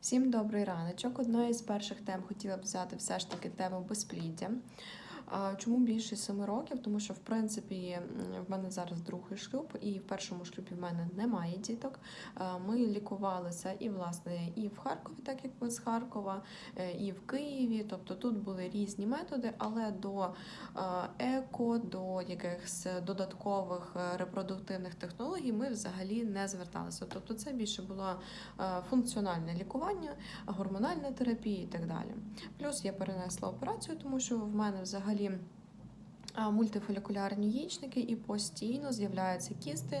Всім добрий раночок. Одною з перших тем хотіла б взяти все ж таки тему безпліддя. Чому більше семи років? Тому що в принципі в мене зараз другий шлюб, і в першому шлюбі в мене немає діток. Ми лікувалися і власне і в Харкові, так як ми з Харкова, е, і в Києві. Тобто тут були різні методи, але до еко, до якихось додаткових е, репродуктивних технологій ми взагалі не зверталися. Тобто це більше було е, функціональне лікування, гормональна терапія і так далі. Плюс я перенесла операцію, тому що в мене взагалі. А, Мультифолікулярні яєчники і постійно з'являються кісти,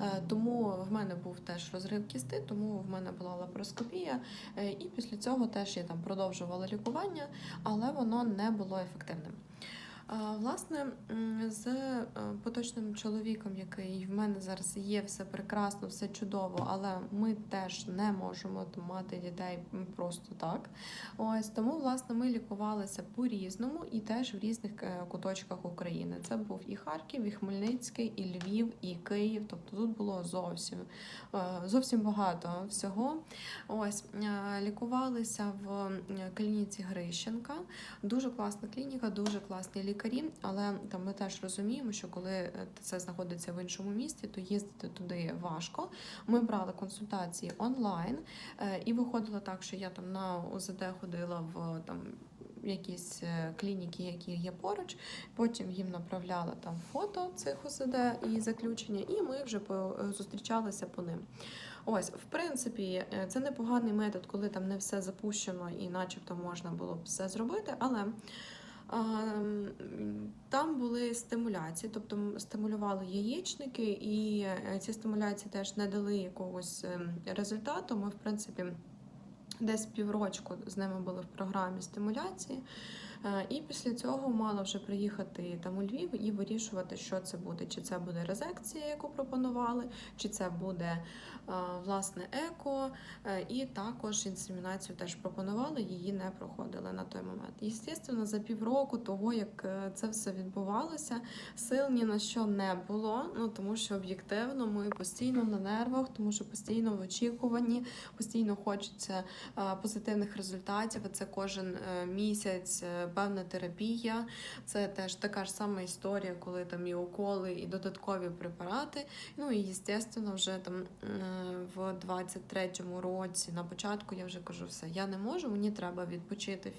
Е, тому в мене був теж розрив кісти, тому в мене була лапароскопія. Е, І після цього теж я там продовжувала лікування, але воно не було ефективним. Власне, з е, поточним чоловіком, який в мене зараз є, все прекрасно, все чудово, але ми теж не можемо мати дітей просто так. Ось тому, власне, ми лікувалися по-різному і теж в різних е, куточках України. Це був і Харків, і Хмельницький, і Львів, і Київ. Тобто тут було зовсім е, зовсім багато всього. Ось лікувалися в клініці Грищенка. Дуже класна клініка, дуже класні лікарі, але там ми теж розуміємо, що коли е, це знаходиться в іншому місті, то їздити туди важко. Ми брали консультації онлайн, е, і виходило так, що я там на УЗД ходила в там. Якісь е, клініки, які є поруч, потім їм направляла там фото цих УЗД і заключення, і ми вже зустрічалися по ним. Ось, в принципі, це непоганий метод, коли там не все запущено і начебто можна було б все зробити, але там були стимуляції, тобто стимулювали яєчники, і е, ці стимуляції теж не дали якогось ем, результату. Ми, в принципі, десь піврочку з ними були в програмі стимуляції. Е, І після цього мала вже приїхати там у Львів і вирішувати, що це буде. Чи це буде резекція, яку пропонували, чи це буде е, власне еко, Е, і також інсемінацію теж пропонували, її не проходили на той момент. І, Звісно, за півроку того, як це все відбувалося, сил ні на що не було. Ну тому що об'єктивно ми постійно на нервах, тому що постійно в очікуванні, постійно хочеться позитивних результатів. Це кожен місяць певна терапія. Це теж така ж сама історія, коли там і уколи, і додаткові препарати. Ну і звісно, вже там е, в 23-му році на початку я вже кажу, все, я не можу, мені треба відпочити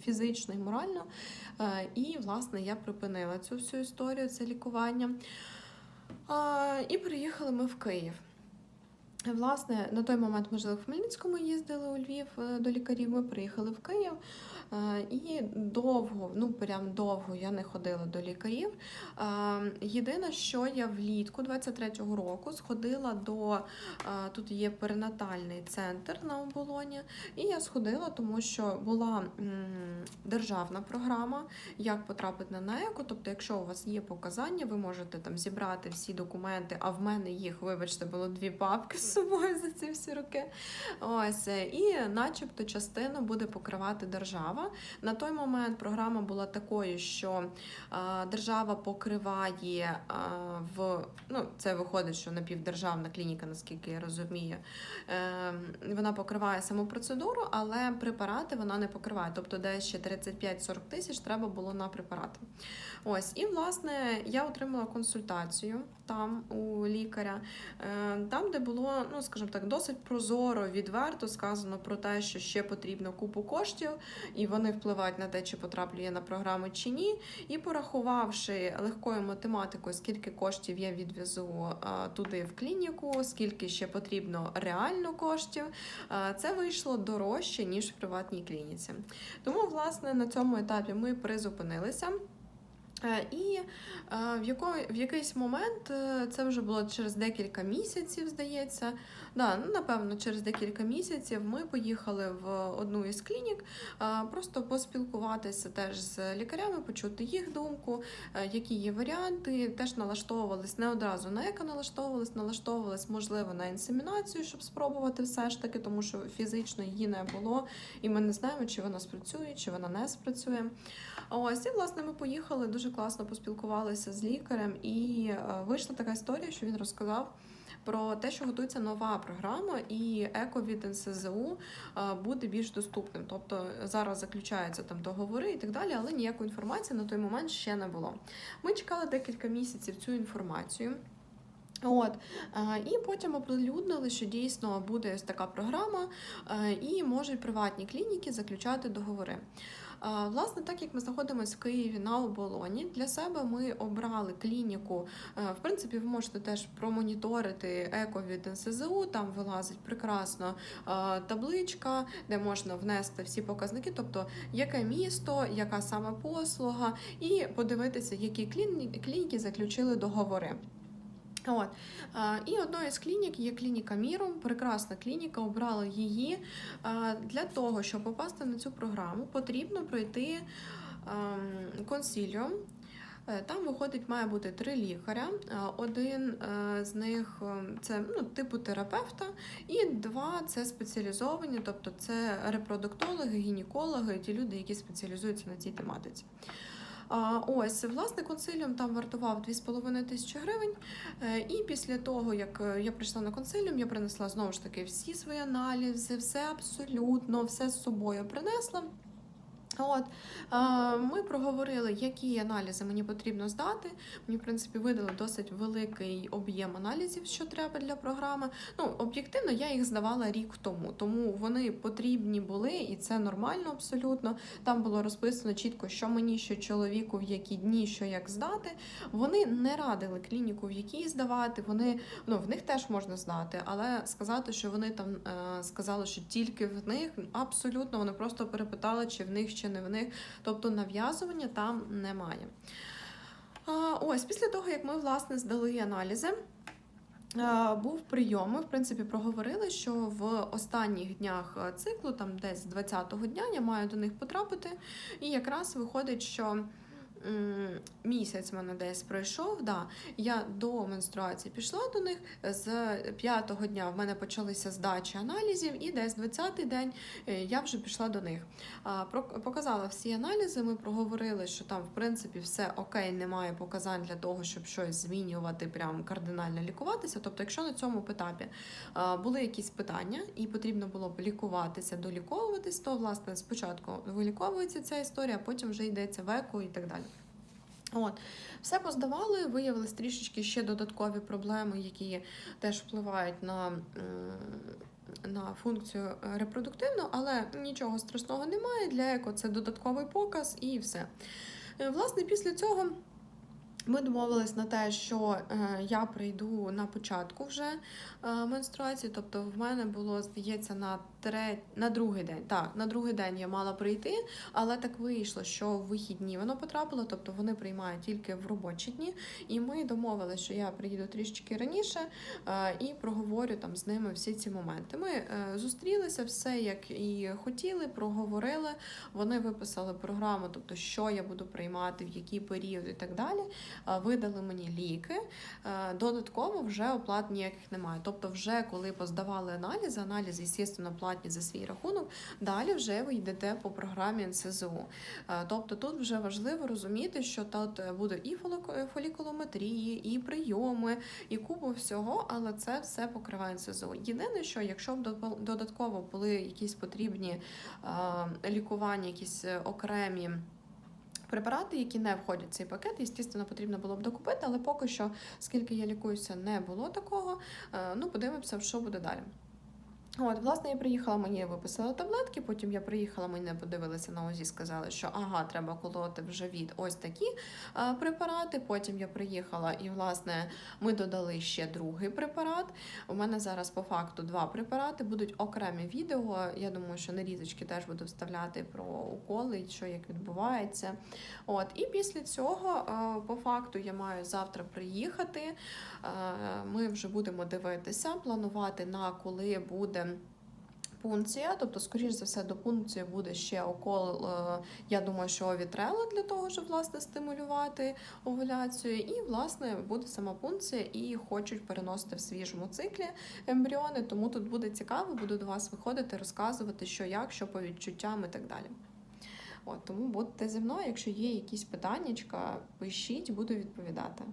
фізично і морально. Е, І, власне, я припинила цю всю історію, це лікування. І приїхали ми в Київ. Власне, на той момент ми жили в Хмельницькому, їздили у Львів е, до лікарів. Ми приїхали в Київ. Е, І довго, ну прям довго я не ходила до лікарів. Е, Єдине, що я влітку 23-го року сходила до е, тут є перинатальний центр на оболоні, і я сходила, тому що була державна програма, як потрапити на еко. Тобто, якщо у вас є показання, ви можете там зібрати всі документи. А в мене їх, вибачте, було дві папки з собою за ці всі роки. Ось і, начебто, частину буде покривати держава. На той момент програма була такою, що держава покриває в ну, це виходить, що напівдержавна клініка, наскільки я розумію. Е, вона покриває саму процедуру, але препарати вона не покриває. Тобто, де ще 35-40 тисяч треба було на препарати. Ось, і власне я отримала консультацію там у лікаря, е, там, де було, ну скажімо так, досить прозоро, відверто сказано про те, що ще потрібно купу коштів, і вони впливають на те, чи потраплю я на програму чи ні. І порахувавши легкою математикою, скільки коштів я відвезу туди в клініку, скільки ще потрібно реально коштів, це вийшло дорожче ніж в приватній клініці. Тому, власне, на цьому етапі ми призупинилися. Е, І е, в, яко, в якийсь момент е, це вже було через декілька місяців, здається. Да, ну, напевно, через декілька місяців ми поїхали в одну із клінік, просто поспілкуватися теж з лікарями, почути їх думку, які є варіанти. Теж налаштовувались не одразу на еко налаштовувались, налаштовувались, можливо, на інсемінацію, щоб спробувати все ж таки, тому що фізично її не було, і ми не знаємо, чи вона спрацює, чи вона не спрацює. Ось і власне ми поїхали дуже класно поспілкувалися з лікарем, і е, вийшла така історія, що він розказав про те, що готується нова програма, і еко від НСЗУ е, буде більш доступним. Тобто зараз заключаються там договори і так далі, але ніякої інформації на той момент ще не було. Ми чекали декілька місяців цю інформацію. От е, і потім оприлюднили, що дійсно буде ось така програма, е, і можуть приватні клініки заключати договори. Е, Власне, так як ми знаходимося в Києві на оболоні, для себе ми обрали клініку. В принципі, ви можете теж промоніторити еко від НСЗУ. Там вилазить прекрасно табличка, де можна внести всі показники, тобто яке місто, яка саме послуга, і подивитися, які клініки заключили договори. От. І одною з клінік є клініка Міром, прекрасна клініка, обрали її. Для того, щоб попасти на цю програму, потрібно пройти ем, консіліум. Е, Там виходить, має бути три лікаря. Е, Один е, з них це ну, типу терапевта, і два це спеціалізовані, тобто це репродуктологи, гінекологи, ті люди, які спеціалізуються на цій тематиці. Ось, власне, консиліум там вартував 2,5 тисячі гривень. Е, І після того, як е, я прийшла на консиліум, я принесла знову ж таки всі свої аналізи, все абсолютно, все з собою принесла. От е, ми проговорили, які аналізи мені потрібно здати. Мені, в принципі, видали досить великий об'єм аналізів, що треба для програми. Ну, об'єктивно, я їх здавала рік тому, тому вони потрібні були, і це нормально абсолютно. Там було розписано чітко, що мені, що чоловіку, в які дні, що як здати. Вони не радили клініку, в якій здавати. Вони ну в них теж можна здати, але сказати, що вони там е, сказали, що тільки в них абсолютно вони просто перепитали, чи в них чи не в них. Тобто нав'язування там немає. Ось після того, як ми власне здали аналізи. Був прийом. Ми, в принципі, проговорили, що в останніх днях е, циклу, там десь з 20-го дня, я маю до них потрапити. І якраз виходить, що місяць мене десь пройшов. Да. Я до менструації пішла до них. З п'ятого дня в мене почалися здачі аналізів, і десь 20-й день е, я вже пішла до них. Показала всі аналізи. Ми проговорили, що там в принципі все окей, немає показань для того, щоб щось змінювати, прям кардинально лікуватися. Тобто, якщо на цьому етапі були якісь питання і потрібно було б лікуватися, доліковуватись, то власне спочатку виліковується ця історія, а потім вже йдеться в еко і так далі. От, все поздавали, виявились трішечки ще додаткові проблеми, які теж впливають на, на функцію репродуктивну, але нічого страшного немає. Для еко це додатковий показ і все. Е, Власне, після цього. Ми домовились на те, що е, я прийду на початку вже е, менструації, тобто в мене було, здається, на тре... на другий день. Так, на другий день я мала прийти, але так вийшло, що в вихідні воно потрапило, тобто вони приймають тільки в робочі дні. І ми домовилися, що я приїду трішечки раніше е, і проговорю там з ними всі ці моменти. Ми е, зустрілися, все як і хотіли, проговорили. Вони виписали програму, тобто що я буду приймати, в який період і так далі. Е, Видали мені ліки. Додатково вже оплат ніяких немає. Тобто, вже коли поздавали аналізи, аналізи, звісно, платні за свій рахунок. Далі вже ви йдете по програмі НСЗУ. Е, Тобто тут вже важливо розуміти, що тут буде і фолікулометрії, і прийоми, і купу всього, але це все покриває НСЗУ. Єдине, що якщо б додатково- були якісь потрібні е, лікування, якісь е, окремі. Препарати, які не входять в цей пакет, звісно, потрібно було б докупити, але поки що, скільки я лікуюся, не було такого. Е, Ну, подивимося, що буде далі. От, власне, я приїхала, мені виписали таблетки, потім я приїхала, мене подивилися на УЗІ, сказали, що ага, треба колоти в живіт ось такі е, препарати. Потім я приїхала і, власне, ми додали ще другий препарат. У мене зараз по факту два препарати, будуть окремі відео. Я думаю, що нарізочки теж буду вставляти про уколи, що як відбувається. От, і після цього, е, по факту, я маю завтра приїхати. Е, Ми вже будемо дивитися, планувати на коли буде. Пункція, тобто, скоріш за все, до пункції буде ще укол, е, я думаю, що овітрела для того, щоб власне стимулювати овуляцію. І, власне, буде сама пункція, і хочуть переносити в свіжому циклі ембріони. Тому тут буде цікаво, буду до вас виходити, розказувати, що як, що по відчуттям і так далі. От, тому будьте зі мною, якщо є якісь питання, пишіть, буду відповідати.